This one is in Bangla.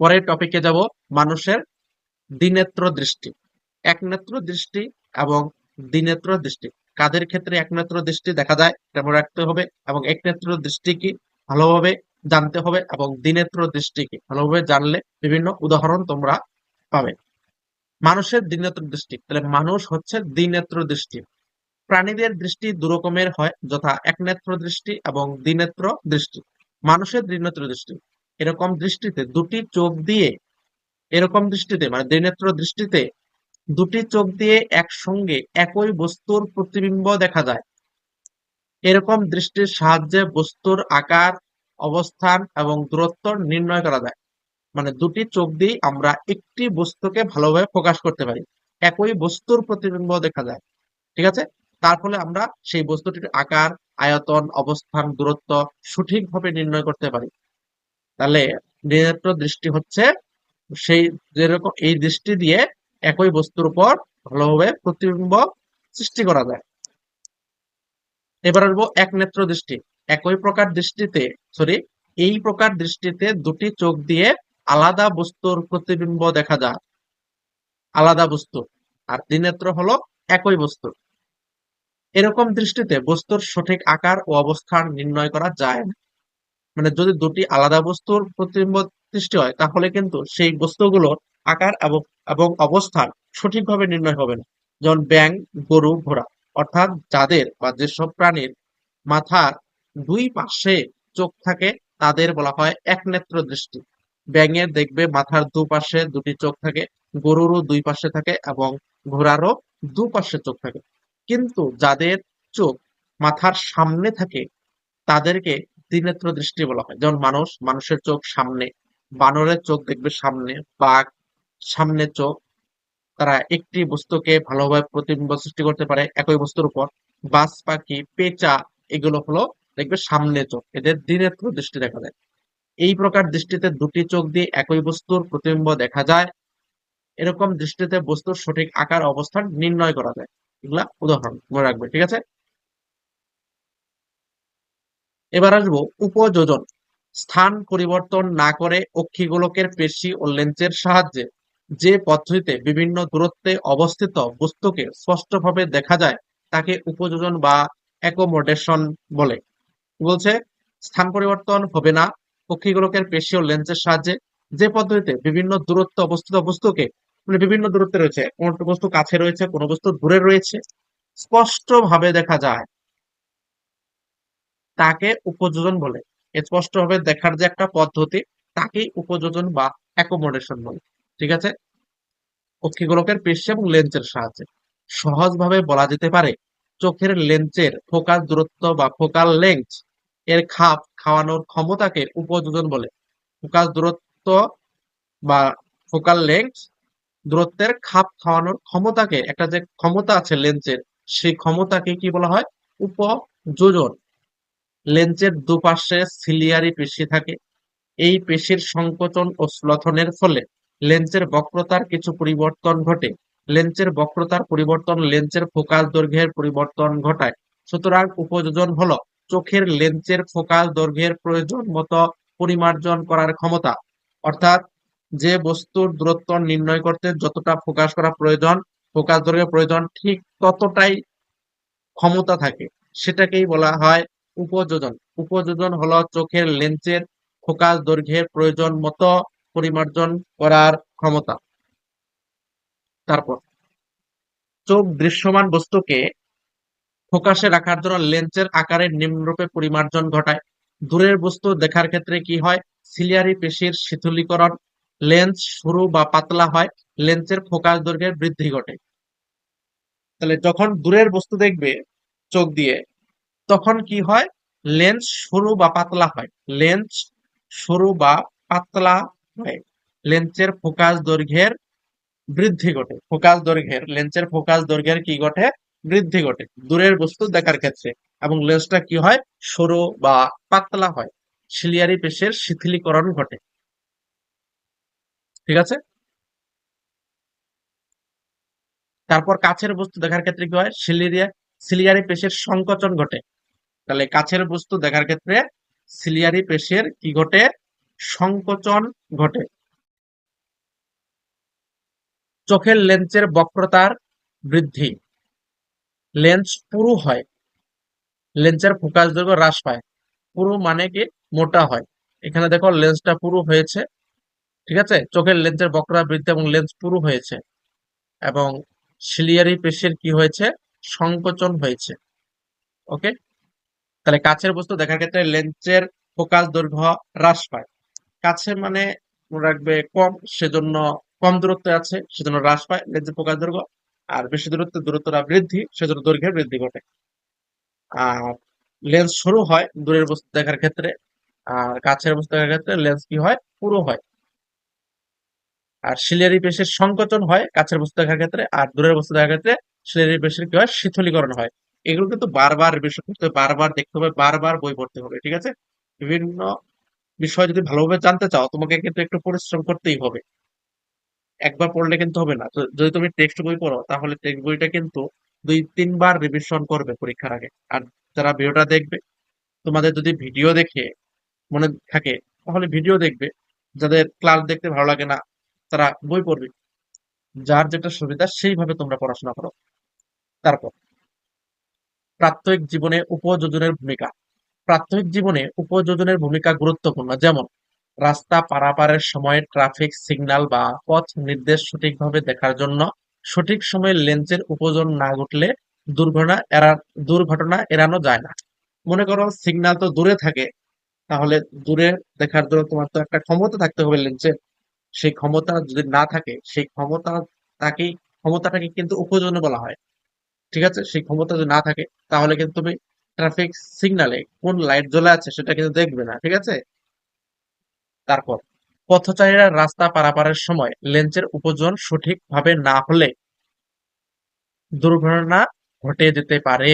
পরের টপিকে যাব, মানুষের দ্বিনেত্র দৃষ্টি। একনেত্র দৃষ্টি এবং দ্বিনেত্র দৃষ্টি। কাদের ক্ষেত্রে একনেত্র দৃষ্টি দেখা যায় এটা মনে রাখতে হবে এবং একনেত্র দৃষ্টি কি ভালোভাবে জানতে হবে এবং দ্বিনেত্র দৃষ্টি কি ভালোভাবে জানলে বিভিন্ন উদাহরণ তোমরা পাবে। মানুষের দ্বিনেত্র দৃষ্টি, তাহলে মানুষ হচ্ছে দ্বিনেত্র দৃষ্টি। প্রাণীদের দৃষ্টি দুরকমের হয়, যথা একনেত্র দৃষ্টি এবং দ্বিনেত্র দৃষ্টি। মানুষের দ্বিনেত্র দৃষ্টি এরকম দৃষ্টিতে, দুটি চোখ দিয়ে, এরকম দৃষ্টিতে মানে দ্বিনেত্র দৃষ্টিতে, দুটি চোখ দিয়ে একসঙ্গে একই বস্তুর প্রতিবিম্ব দেখা যায়। এরকম দৃষ্টির সাহায্যে বস্তুর আকার, অবস্থান এবং দূরত্ব নির্ণয় করা যায়। মানে দুটি চোখ দিয়ে আমরা একটি বস্তুকে ভালোভাবে প্রকাশ করতে পারি। একই বস্তুর প্রতিবিম্ব দেখা যায়। ঠিক আছে? তার ফলে আমরা সেই বস্তুটির আকার, আয়তন, অবস্থান, দূরত্ব সঠিকভাবে নির্ণয় করতে পারি। তাহলে নেত্র দৃষ্টি হচ্ছে, সেই যেরকম এই দৃষ্টি দিয়ে একই বস্তুর উপর ভালোভাবে প্রতিবিম্ব সৃষ্টি করা যায়। এবার আসব এক নেত্র দৃষ্টি। একই প্রকার দৃষ্টিতে সরি এই প্রকার দৃষ্টিতে দুটি চোখ দিয়ে আলাদা বস্তুর প্রতিবিম্ব দেখা যায়। আলাদা বস্তু। আর দ্বিনেত্র হলো একই বস্তু। এরকম দৃষ্টিতে বস্তুর সঠিক আকার ও অবস্থান নির্ণয় করা যায় না। মানে যদি দুটি আলাদা বস্তুর প্রতিবিম্ব সৃষ্টি হয়, তাহলে কিন্তু সেই বস্তুগুলোর আকার এবং এবং অবস্থান সঠিকভাবে নির্ণয় হবে না। যেমন ব্যাং গরু, ঘোড়া। অর্থাৎ যাদের বা যেসব প্রাণীর মাথার দুই পাশে চোখ থাকে, তাদের বলা হয় এক নেত্র দৃষ্টি। ব্যাঙের দেখবে মাথার দুপাশে দুটি চোখ থাকে, গরুরও দুই পাশে থাকে এবং ঘোড়ারও দুপাশে চোখ থাকে। কিন্তু যাদের চোখ মাথার সামনে থাকে, তাদেরকে দ্বিনেত্র দৃষ্টি বলা হয়। যেমন মানুষ, মানুষের চোখ সামনে, বানরের চোখ দেখবে সামনে, বাঘ সামনে চোখ। তারা একটি বস্তুকে ভালোভাবে প্রতিবিম্ব সৃষ্টি করতে পারে একই বস্তুর উপর। বাস, পাখি, পেঁচা, এগুলো হলো দেখবে সামনে চোখ। এদের দ্বিনেত্র দৃষ্টি দেখা যায়। এই প্রকার দৃষ্টিতে দুটি চোখ দিয়ে একই বস্তুর প্রতিবিম্ব দেখা যায়। এরকম দৃষ্টিতে বস্তুর সঠিক আকার, অবস্থান নির্ণয় করা যায়। এগুলা উদাহরণ। মনে রাখবে, ঠিক আছে? এবার আসব উপযোজন। স্থান পরিবর্তন না করে অক্ষিগোলকের পেশি ও লেন্সের সাহায্যে। যে পদ্ধতিতে বিভিন্ন দূরত্বে অবস্থিত বস্তুকে স্পষ্টভাবে দেখা যায়, তাকে উপযোজন বা অ্যাকোমোডেশন বলে। বলছে, স্থান পরিবর্তন হবে না অক্ষিগোলকের পেশি ও লেন্সের সাহায্যে। যে পদ্ধতিতে বিভিন্ন দূরত্বে অবস্থিত বস্তুকে মানে বিভিন্ন দূরত্বে রয়েছে, কোন বস্তু কাছে রয়েছে, কোন বস্তু দূরে রয়েছে, স্পষ্টভাবে দেখা যায়। তাকে উপযোজন বলে। স্পষ্টভাবে দেখার যে একটা পদ্ধতি, তাকেই উপযোজন বা অ্যাকোমোডেশন বলে। ঠিক আছে? অক্ষিগোলকের পেশি এবং লেন্সের সাহায্যে। সহজভাবে বলা যেতে পারে, চোখের লেন্সের ফোকাস দূরত্ব বা ফোকাল লেন্স এর খাপ খাওয়ানোর ক্ষমতাকে উপযোজন বলে। ফোকাস দূরত্ব বা ফোকাল লেন্স দূরত্বের খাপ খাওয়ানোর ক্ষমতাকে, একটা যে ক্ষমতা আছে লেন্সের, সেই ক্ষমতাকে কি বলা হয়? উপযোজন। লেন্সের দুপাশে সিলিয়ারি পেশি থাকে। এই পেশির সংকোচন ও শ্লথনের ফলে লেন্সের বক্রতার কিছু পরিবর্তন ঘটে। লেন্সের বক্রতার পরিবর্তন লেন্সের ফোকাস দৈর্ঘ্যের পরিবর্তন ঘটায়। সুতরাং উপযোজন হলো চোখের লেন্সের ফোকাস দৈর্ঘ্যের প্রয়োজন মতো পরিমার্জন করার ক্ষমতা। অর্থাৎ যে বস্তুর দূরত্ব নির্ণয় করতে যতটা ফোকাস করা প্রয়োজন ফোকাস দৈর্ঘ্যের প্রয়োজন ঠিক ততটাই ক্ষমতা থাকে। সেটাকেই বলা হয় উপযোজন। উপযোজন হলো চোখের লেন্সের ফোকাস দৈর্ঘ্যের প্রয়োজন মতো পরিমার্জন করার ক্ষমতা। তারপর, চোখ দৃশ্যমান বস্তুকে ফোকাসে রাখার জন্য লেন্সের আকারের নিম্নরূপে পরিমার্জন ঘটায়। দূরের বস্তু দেখার ক্ষেত্রে কি হয়? সিলিয়ারি পেশির শিথিলীকরণ লেন্স সরু বা পাতলা হয়, লেন্সের ফোকাস দৈর্ঘ্যের বৃদ্ধি ঘটে। তাহলে যখন দূরের বস্তু দেখবে চোখ দিয়ে তখন কি হয়? লেন্স সরু বা পাতলা হয়। লেন্স সরু বা পাতলা হয়। লেন্সের ফোকাস দৈর্ঘ্যের বৃদ্ধি ঘটে। ফোকাস দৈর্ঘ্যের লেন্সের ফোকাস দৈর্ঘ্যের কি ঘটে? বৃদ্ধি ঘটে। দূরের বস্তু দেখার ক্ষেত্রে। এবং লেন্সটা কি হয়? সরু বা পাতলা হয়। সিলিয়ারি পেশের শিথিলীকরণ ঘটে। ঠিক আছে? তারপর কাছের বস্তু দেখার ক্ষেত্রে কি হয়? সিলিয়ারিয়া সিলিয়ারি পেশের সংকোচন ঘটে। তাহলে কাছের বস্তু দেখার ক্ষেত্রে সিলিয়ারি পেশের কি ঘটে? সংকোচন ঘটে। চোখের লেন্সের বক্রতার বৃদ্ধি। লেন্স পুরু হয়। লেন্সের ফোকাস দৈর্ঘ্য হ্রাস পায়। পুরু মানে কি? মোটা হয়। এখানে দেখো লেন্সটা পুরু হয়েছে। ঠিক আছে? চোখের লেন্সের বক্রতা বৃদ্ধি এবং লেন্স পুরু হয়েছে। এবং সিলিয়ারি পেশির কি হয়েছে? সংকোচন হয়েছে। ওকে তাহলে কাছের বস্তু দেখার ক্ষেত্রে লেন্সের ফোকাস দৈর্ঘ্য হ্রাস পায়। কাছে মানে রাখবে কম, সেজন্য কম দূরত্বে আছে, সেজন্য হ্রাস পায় লেন্সের ফোকাস দৈর্ঘ্য। আর বেশি দূরত্বে দূরত্বটা বৃদ্ধি, সেজন্য দৈর্ঘ্যের বৃদ্ধি ঘটে। আর লেন্স সরু হয় দূরের বস্তু দেখার ক্ষেত্রে, আর কাছের বস্তু দেখার ক্ষেত্রে লেন্স কি হয়? পুরো হয়। আর সিলিয়ারি পেশির সংকোচন হয় কাছের বস্তু দেখার ক্ষেত্রে, আর দূরের বস্তু দেখার ক্ষেত্রে সিলিয়ারি পেশির কি হয়? শীতলীকরণ হয়। এগুলো কিন্তু বারবার রিভিশন করতে হবে, বারবার দেখতে হবে, বারবার বই পড়তে হবে, ঠিক আছে? বিভিন্ন বিষয় যদি ভালোভাবে জানতে চাও, তোমাকে কিন্তু একটু পরিশ্রম করতেই হবে। একবার পড়লে কিন্তু হবে না। যদি তুমি টেক্সট বই পড়ো, তাহলে টেক্সট বইটা কিন্তু দুই, তিনবার রিভিশন করবে পরীক্ষার আগে। আর যারা ভিডিওটা দেখবে, তোমাদের যদি ভিডিও দেখে মনে থাকে, তাহলে ভিডিও দেখবে। যাদের ক্লাস দেখতে ভালো লাগে না, তারা বই পড়বে। যার যেটা সুবিধা, সেইভাবে তোমরা পড়াশোনা করো। তারপর প্রাত্যহিক জীবনে উপযোজনের ভূমিকা। প্রাত্যহিক জীবনে উপযোজনের ভূমিকা গুরুত্বপূর্ণ। যেমন, রাস্তা পারাপারের সময় ট্রাফিক সিগন্যাল বা পথ নির্দেশ সঠিকভাবে দেখার জন্য সঠিক সময়ে লেন্সের উপযোজন না ঘটলে দুর্ঘটনা এড়া দুর্ঘটনা এড়ানো যায় না। মনে করো সিগন্যাল তো দূরে থাকে, তাহলে দূরে দেখার জন্য তোমার তো একটা ক্ষমতা থাকতে হবে লেন্সের। সেই ক্ষমতা যদি না থাকে, সেই ক্ষমতা তাকে ক্ষমতাটাকে কিন্তু উপযোজন বলা হয়। ঠিক আছে? সেই ক্ষমতা যদি না থাকে, তাহলে কিন্তু তুমি ট্রাফিক সিগনালে কোন লাইট জ্বলে আছে সেটা কিন্তু দেখবে না, ঠিক আছে? তারপর, পথচারীরা রাস্তা পারাপারের সময় লেঞ্চের উপযোজন সঠিকভাবে না হলে দুর্ঘটনা ঘটে যেতে পারে।